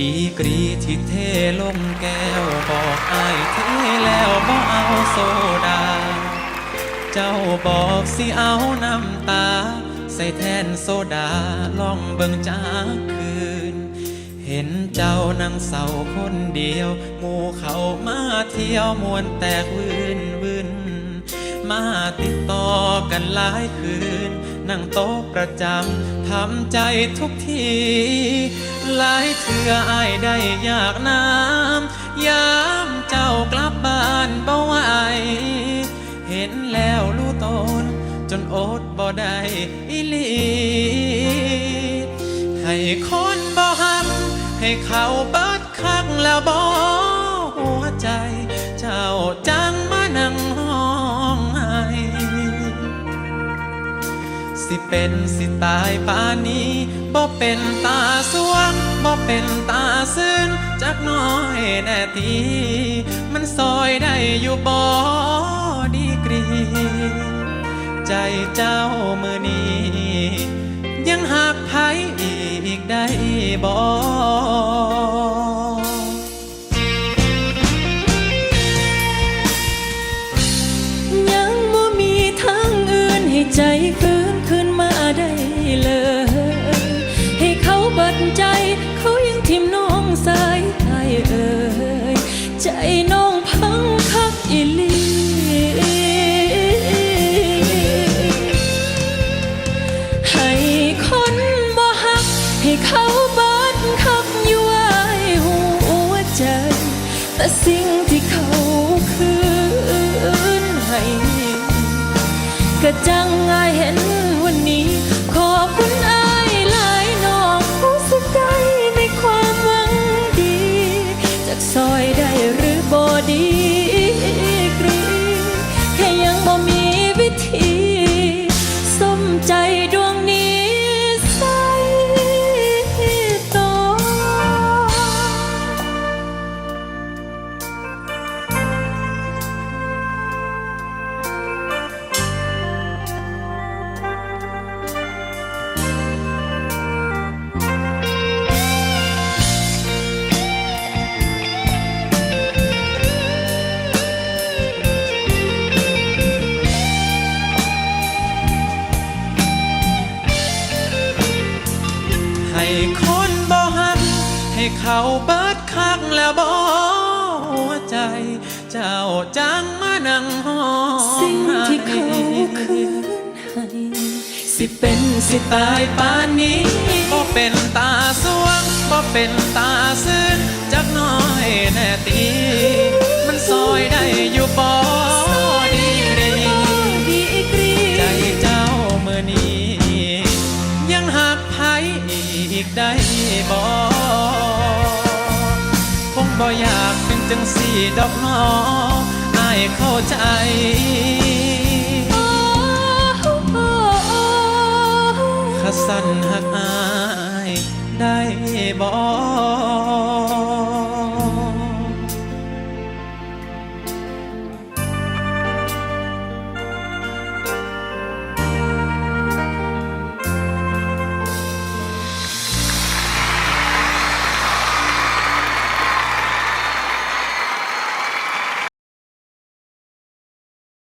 ดีกรีที่เทลงแก้วบอกอายเทแล้วบ่เอาโซดา เจ้าบอกสิเอาน้ำตา ใส่แทนโซดาลองเบิ่งจากคืน เห็นเจ้านั่งเศร้าคนเดียวหมู่เขามาเที่ยวมวนแตกวืนวืน มาติดต่อกันหลายคืน นั่งโต๊ะประจำทำใจทุกที หลายเถื่ออายได้อยากน้ำยามเจ้ากลับบ้านบ่ไหวเห็นแล้วรู้ตน จนอดบ่ได้อีหลีให้คนบ่หักให้เขาเบิดคักแล้วบ่หั สิเป็นสิตายป่านนี้บ่เป็นตาสวงบ่เป็นตาซึ้นจักน้อยแน่ทีมันซอยได้อยู่บ่ดีกรี ใจเจ้ามือนี้ ยังหักไผอีกได้บ่ยังบ่มีทางอื่นให้ใจฟื้ น้องพังคักอีหลี ให้คนบ่หัก ให้เขาบัดคักอยู่ไว้หัวใจ แต่สิ่งที่เขาคืนให้ก็จังอายเห็น คนบ่หักให้เขาเบิดคักแล้วบ่หัวใจ เจ้าจังมานั่งห้องสิ่งที่เขาคืนให้สิเป็นสิตายป่านนี้บ่เป็นตาสวงบ่เป็นตาซึ้นจักน้อยแน่ตีมันซอยได้อยู่บ่ บ่คงบ่อยากเป็นจังสี่ดอกน้ออายเข้าใจโอ้โอ้โอ้ขะสั่นหักอายได้บ่